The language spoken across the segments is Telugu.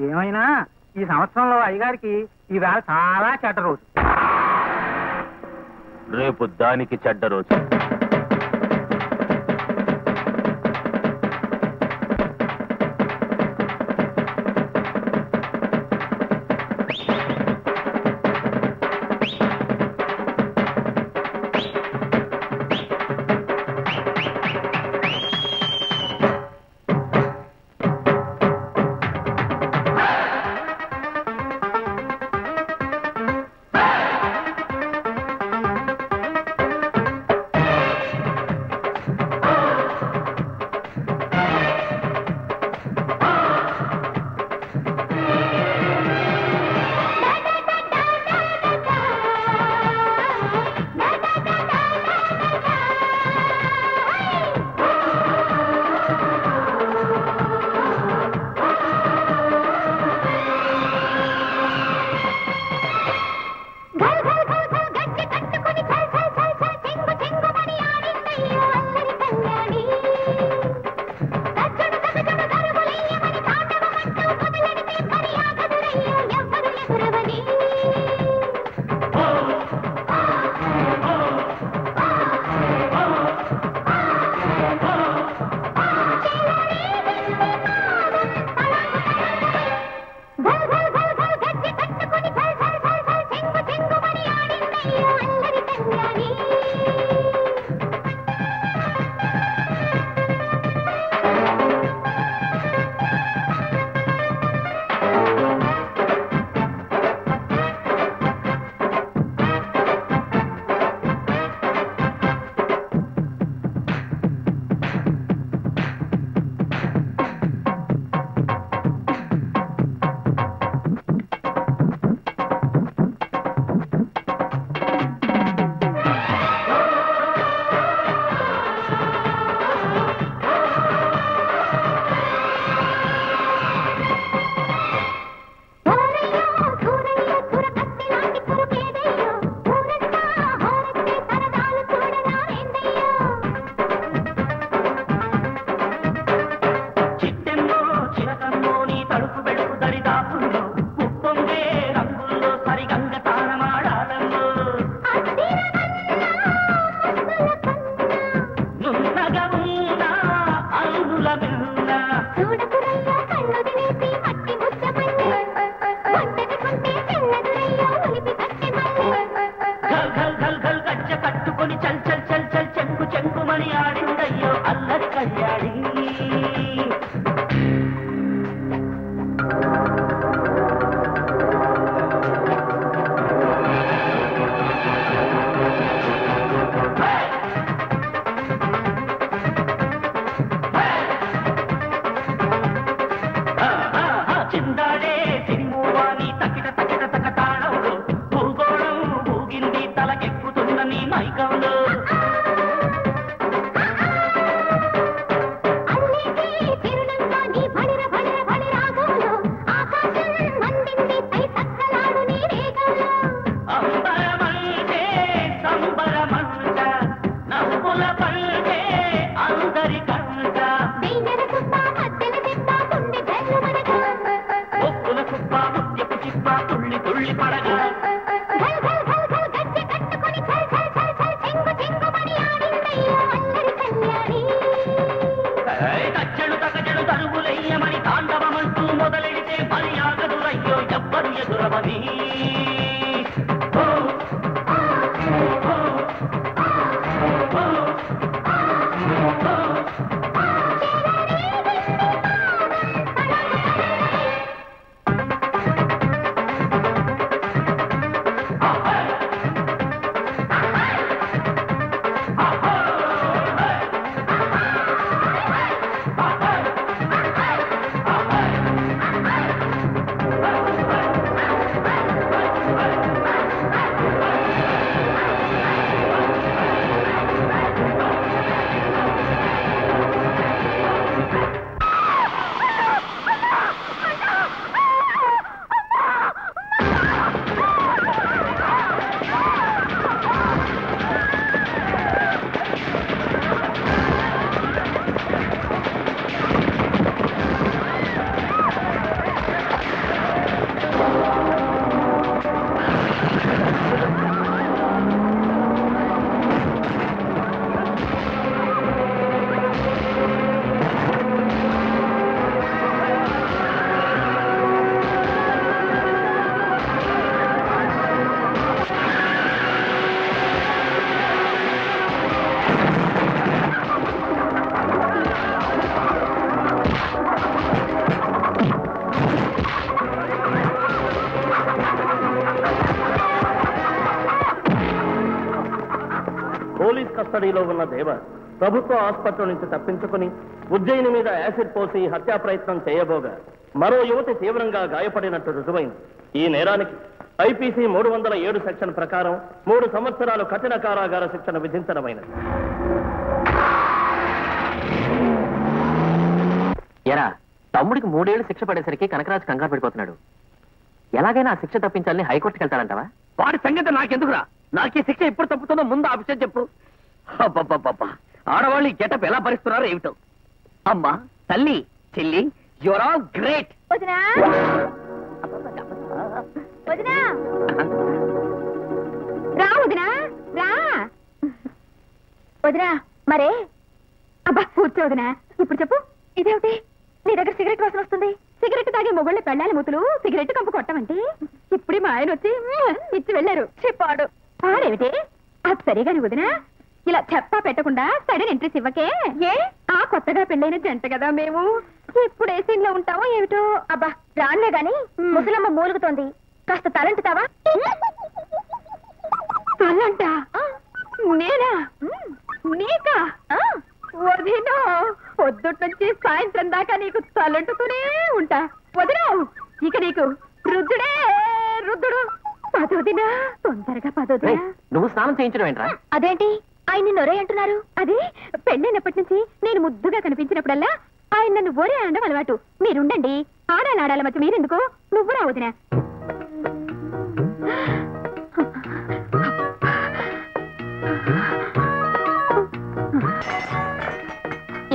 ఏమైనా ఈ సంవత్సరంలో అయ్యగారికి ఈవేళ చాలా చెడ్డ రోజు. రేపు దానికి చెడ్డ రోజు. रानी కస్టడీలో ఉన్న దేవ ప్రభుత్వ ఆసుపత్రి నుంచి తప్పించుకుని ఉజ్జయిని మీద యాసిడ్ పోసి హత్యా ప్రయత్నం చేయబోగా. మరో యువతి తీవ్రంగా గాయపడినట్టు రుజువైంది. ఈ నేరానికి ఐపీసీ మూడు వందల ఏడు సెక్షన్ ప్రకారం మూడు సంవత్సరాలు కఠిన కారాగార శిక్షణ విధించడమైనది. ఎరా తమ్ముడికి మూడేళ్ళు శిక్ష పడేసరికి కనకరాజు కంగారు పడిపోతున్నాడు. ఎలాగైనా ఆ శిక్ష తప్పించాలని హైకోర్టుకి వెళ్తాడంటావా వాడి సంగతి నాకెందుకురా? నాకు ఈ శిక్ష ఎప్పుడు తప్పుతుందో ముందు ఆ విషయం చెప్పు. ఆడవాళ్ళు ఈ గెటప్ ఎలా భరిస్తున్నారో ఏమిటో. అమ్మా తల్లి చెల్లి యువర్ ఆల్ గ్రేట్ వదినా! వదినా! రా వదినా! రా! వదినా మరే! అబ్బా కూర్చో వదినా. ఇప్పుడు చెప్పు ఇదేమిటి? నీ దగ్గర సిగరెట్ వాసన వస్తుంది. సిగరెట్ తాగే మొగుళ్ళ పెళ్ళాలి ముతులు సిగరెట్ కంపు కొట్టమంటే ఇప్పుడే మా ఆయన వచ్చి ఇచ్చి వెళ్ళారు. చెప్పాడు. పాడేమిటి అది సరిగాని వదినా ఇలా చెప్పా పెట్టకుండా సడన్ ఎంట్రీస్ ఇవ్వకే? ఏ? ఆ కొత్తగా పెళ్ళైన జంట కదా మేము. ఇప్పుడు ఏ సీన్లో ఉంటామో ఏమిటో? అబ్బా రానులే గాని ముసలమ్మ మూలుగుతోంది. కాస్త తలంటుతావా? తలంట? నేనా? నీకా? వదినో పొద్దుట్ నుంచి సాయంత్రం దాకా నీకు తలంటుతూనే ఉంటా. వదినో ఇక నీకు రుద్దుడే రుద్దుడు. పదోదినా తొందరగా పదోదినా నువ్వు స్నానం చేయించడం ఏంట్రా? అదేంటి? ఆయన నొరే అంటున్నారు. అది పెళ్ళైనప్పటి నుంచి నేను ముద్దుగా కనిపించినప్పుడల్లా ఆయన నన్ను ఒరే అనడం అలవాటు. మీరుండండి. ఆడాలి ఆడాల మధ్య మీరెందుకు? నువ్వు రా వదినా.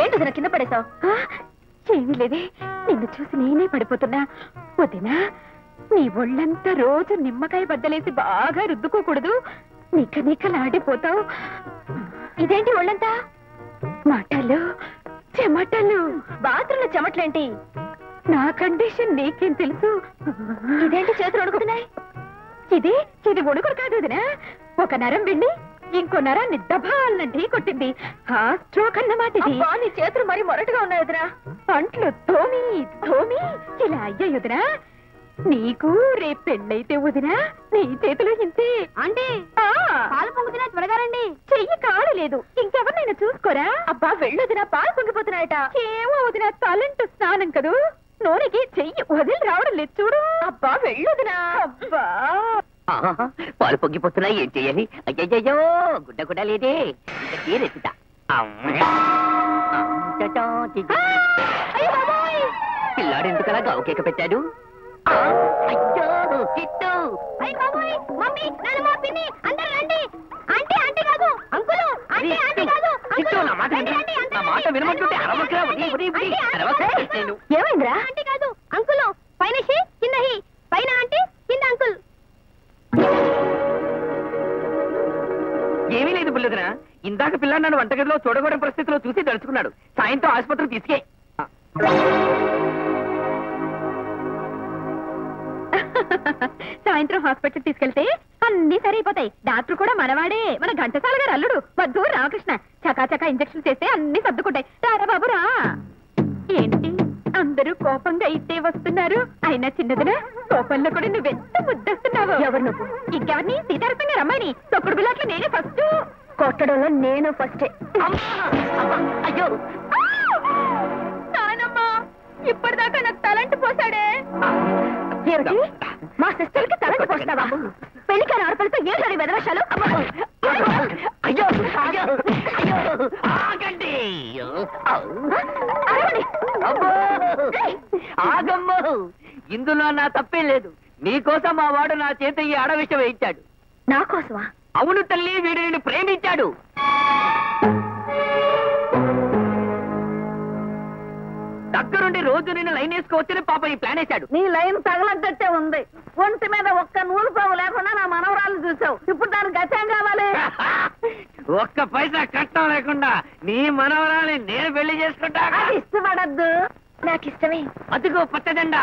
ఏంటి వదిన కింద పడేశావు? ఏమీ లేదే. నిన్ను చూసి నేనే పడిపోతున్నా. వదినా నీ ఒళ్ళంతా రోజు నిమ్మకాయ బద్దలేసి బాగా రుద్దుకోకూడదు. నిక్క నిక్కలాడిపోతావు ఇదేంటి ఒళ్ళంతా? మాటలు చెమటలు. బాత్రూంలో చెమటలేంటి? నా కండిషన్ నీకేం తెలుసు? ఇదేంటి చేతులు వణుకుతున్నాయి ఇది ఇది వణుకుడు కాదు వదినా. ఒక నరం వెళ్ళి ఇంకో నరాన్ని దబాలన ఢీ కొట్టింది. ఆ స్ట్రోక్ అన్నమాట ఇది నీ చేతులు మరి మొరటుగా ఉన్నాయి వదినా. అంట్లు తోమి తోమి ఇలా అయ్యాయి వదినా. నీకు రేపు పెళ్ళైతే వదినా నీ చేతులు ఇంతే. అంటే పాలు పొంగుతున్నా త్వరగా రండి. చెయ్యి కాడలేదు ఇంకెవరినైనా చూసుకోరా? అబ్బా వెళ్ళొదినా పాలు పొంగిపోతున్నాయట. ఏమో వదినా తలంటు స్నానం కదూ? నోరికి చెయ్యి వదిలి రావడం లేదు చూడు. అబ్బా వెళ్ళొదినా. అబ్బా. పాలు పొంగిపోతున్నాయి ఏం చెయ్యాలి? అయ్యయ్యో గుడ్డ గుడ్డ లేదే. ఇక తీరెత్తుతా పిల్లాడు ఎందుకలా గావు కేక పెట్టాడు? ఏమైందిరా? ఆంటీ కాదు అంకులు పైన కింద పైన ఆంటీ కింద అంకుల్. ఏమీ లేదు బుల్లెదనా? ఇందాక పిల్లాడు నన్ను వంటగదిలో చూడకూడని పరిస్థితిలో చూసి తలుచుకున్నాడు. సాయంత్రం ఆసుపత్రికి తీసుకే. సాయంత్రం హాస్పిటల్ తీసుకెళ్తే అన్ని సరైపోతాయి. డాక్టర్ కూడా మనవాడే. మన ఘంటసాల గారు అల్లుడు. వద్దు రామకృష్ణ. చకా చకా ఇంజక్షన్ చేస్తే అన్ని సర్దుకుంటాయి. రారా బాబు రా. ఏంటి? అందరూ కోపంగా ఇట్టే వస్తున్నారు. అయినా చిన్నదిన? కోపంలో కూడా నువ్వెంత ముద్దస్తున్నావు? ఎవరు నువ్వు? ఇంకెవరిని? సీతారసంగా రమ్మని తొక్కుడు బిల్లట్లు నేనే ఫస్ట్ కొట్టడంలో నేను ఫస్టే అయ్యో! నానమ్మా! ఇప్పటిదాకా నాకు తలంటి పోసాడే ఏమిటి? మా సిస్టర్కి తలంటి పోస్తావా పెళ్ళికి ఆడపిల్లతో ఏ సరి వెదవశాలు అయ్యో! అయ్యో! అయ్యో! ఆగండి! అరవని అబ్బో! ఆగమ్మో! ఇందులో నా తప్పేం లేదు. నీకోసం మా వాడు నా చేత ఈ అడవిషం వేయించాడు. నా కోసమా? అవును తల్లి వీడు నిన్ను ప్రేమించాడు. దగ్గరుండి రోజు నిన్ను లైన్ వేసుకోవచ్చని పాప ఈ ప్లాన్ వేశాడు. నీ లైన్ తగలద్దట్టే ఉంది. ఒంటి మీద ఒక్క నూలు పోవు లేకుండా నా మనవరాలు చూసావు. ఇప్పుడు దానికి గత్యం కావాలి? ఒక్క పైసా కట్టం లేకుండా నీ మనవరాలి నేను పెళ్ళి చేసుకుంటా. ఇష్టపడద్దు. నాకు ఇష్టమే అదిగో పచ్చజెండా.